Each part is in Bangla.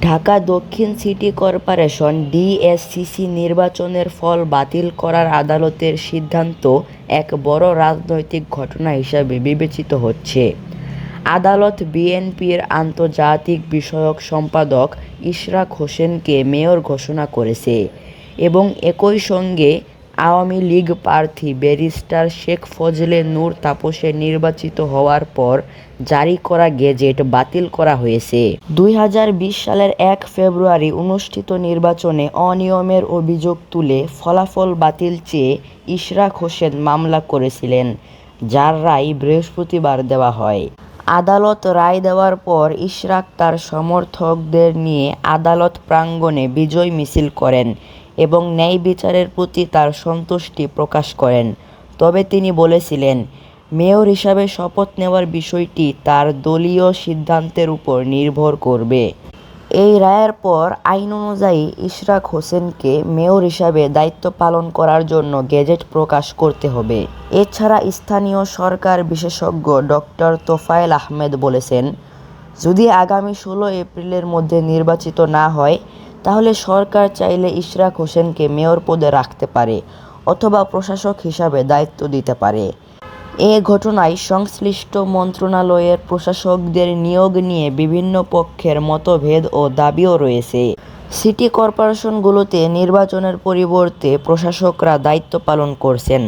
ঢাকা দক্ষিণ সিটি করপোরেশন ডিএসসিসি নির্বাচনের ফল বাতিল করার আদালতের সিদ্ধান্ত এক বড় রাজনৈতিক ঘটনা হিসেবে বিবেচিত হচ্ছে। আদালত বিএনপির আন্তর্জাতিক বিষয়ক সম্পাদক ইশরাক হোসেনকে মেয়র ঘোষণা করেছে এবং একই সঙ্গে আওয়ামী লীগ প্রার্থী ব্যারিস্টার শেখ ফজলে নূর তাপসের নির্বাচিত হওয়ার পর জারি করা গেজেট বাতিল করা হয়েছে। দুই হাজার বিশ সালের এক ফেব্রুয়ারি অনুষ্ঠিত নির্বাচনে অনিয়মের অভিযোগ তুলে ফলাফল বাতিল চেয়ে ইশরাক হোসেন মামলা করেছিলেন, যার রায় বৃহস্পতিবার দেওয়া হয়। আদালত রায় দেওয়ার পর ইশরাক তার সমর্থকদের নিয়ে আদালত প্রাঙ্গণে বিজয় মিছিল করেন। এবং ন্যায় বিচারের প্রতি তার সন্তুষ্টি প্রকাশ করেন। তবে তিনি বলেছিলেন, মেয়র হিসাবে শপথ নেওয়ার বিষয়টি তার দলীয় সিদ্ধান্তের উপর নির্ভর করবে। এই রায়ের পর আইন অনুযায়ী ইশরাক হোসেনকে মেয়র হিসাবে দায়িত্ব পালন করার জন্য গেজেট প্রকাশ করতে হবে। এছাড়া স্থানীয় সরকার বিশেষজ্ঞ ডক্টর তোফায়েল আহমেদ বলেছেন, যদি আগামী ষোলো এপ্রিলের মধ্যে নির্বাচিত না হয় তাহলে সরকার চাইলে ইশরাক হোসেনকে মেয়র পদে রাখতে পারে অথবা প্রশাসক হিসাবে দায়িত্ব দিতে পারে। এ ঘটনায় সংশ্লিষ্ট মন্ত্রণালয়ের প্রশাসকদের নিয়োগ নিয়ে বিভিন্ন পক্ষের মতভেদ ও দাবিও রয়েছে। সিটি কর্পোরেশনগুলোতে নির্বাচনের পরিবর্তে প্রশাসকরা দায়িত্ব পালন করছেন।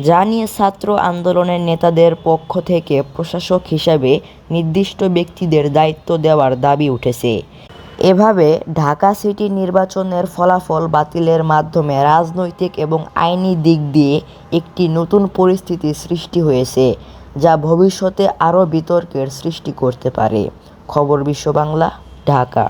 যা নিয়ে ছাত্র আন্দোলনের নেতাদের পক্ষ থেকে প্রশাসক হিসাবে নির্দিষ্ট ব্যক্তিদের দায়িত্ব দেওয়ার দাবি উঠেছে। এভাবে ঢাকা সিটি নির্বাচনের ফলাফল বাতিলের মাধ্যমে রাজনৈতিক এবং আইনি দিক দিয়ে একটি নতুন পরিস্থিতি সৃষ্টি হয়েছে, যা ভবিষ্যতে আরও বিতর্কের সৃষ্টি করতে পারে। খবর বিশ্ব বাংলা ঢাকা।